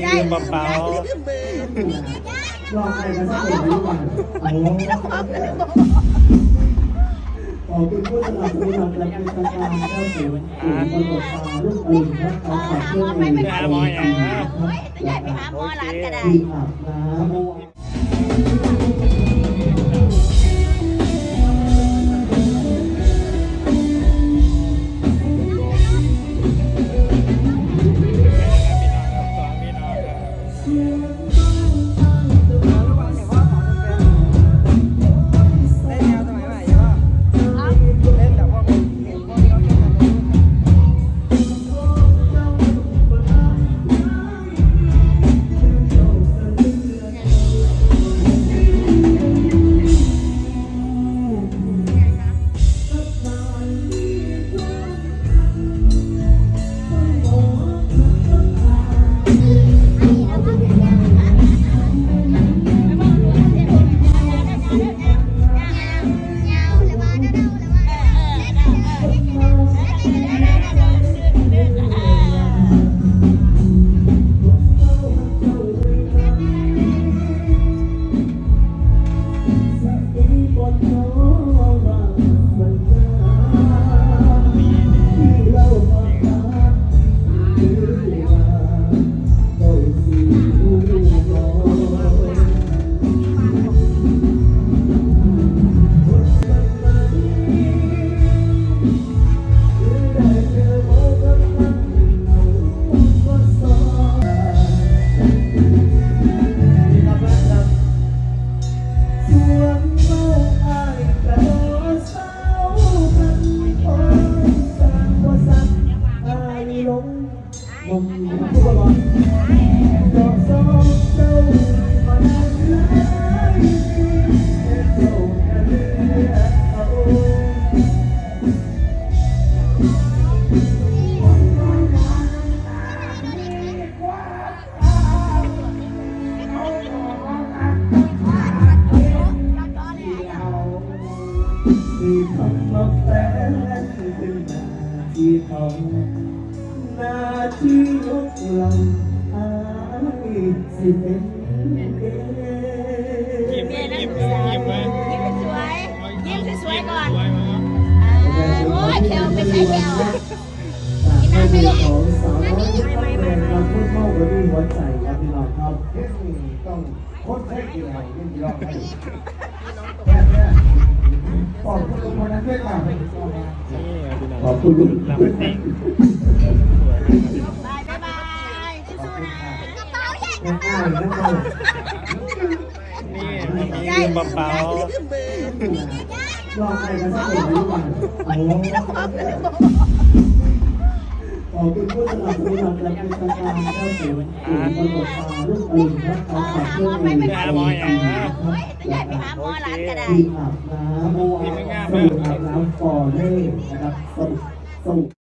นี่มะพร้าวลองไปกันสักหน่อยดีกว่าโอ้ขอบคุณผู้สนับสนุนและเป็นประธานเจ้าสิวกลุ่มประกอบกาลูกกลุ่มและขอขอบคุณไปหมอางนะไปหาหมอร้านก็ได้ ส่ ที่ทำมาแฟนเป็นหน้าที่เขาหน้าที่ยกลำอายสิเป็นยิ้มยิ้มยิ้มไหมยิ้มสวยยิ้มสวยก่อนสวยไหมโอ้ยแคลเป็นไงแคลจากแม่ของสาวน้อยที่ทำแรงเราพูดเข้าไปด้วยหัวใจครับพี่น้องครับต้องโคตรให้กี่ไหนยิ่งยอมให้แค่เนี้ยปอดคุณคนนั้นด้วยกันนี่พี่น้องขอบคุณครับบายบายบายสู้ๆนะกระเป๋าใหญ่ง่ายๆนะครับนี่ยิ้มเบาลองไปกันสักหนึ่งดีกว่าโอ้ ขอบคุณผู้สนับสนุนและเป็นทางการเข้าสู่กลุ่มปรากฏการลูกปืนและการขับเคลื่อนในๆหาหมออย่างนะจะย้ายไปหาหมอร้านก็ได้ที่อาบน้ำสมุดอาบน้ำฟอนเน่นะครับสมุดสมุด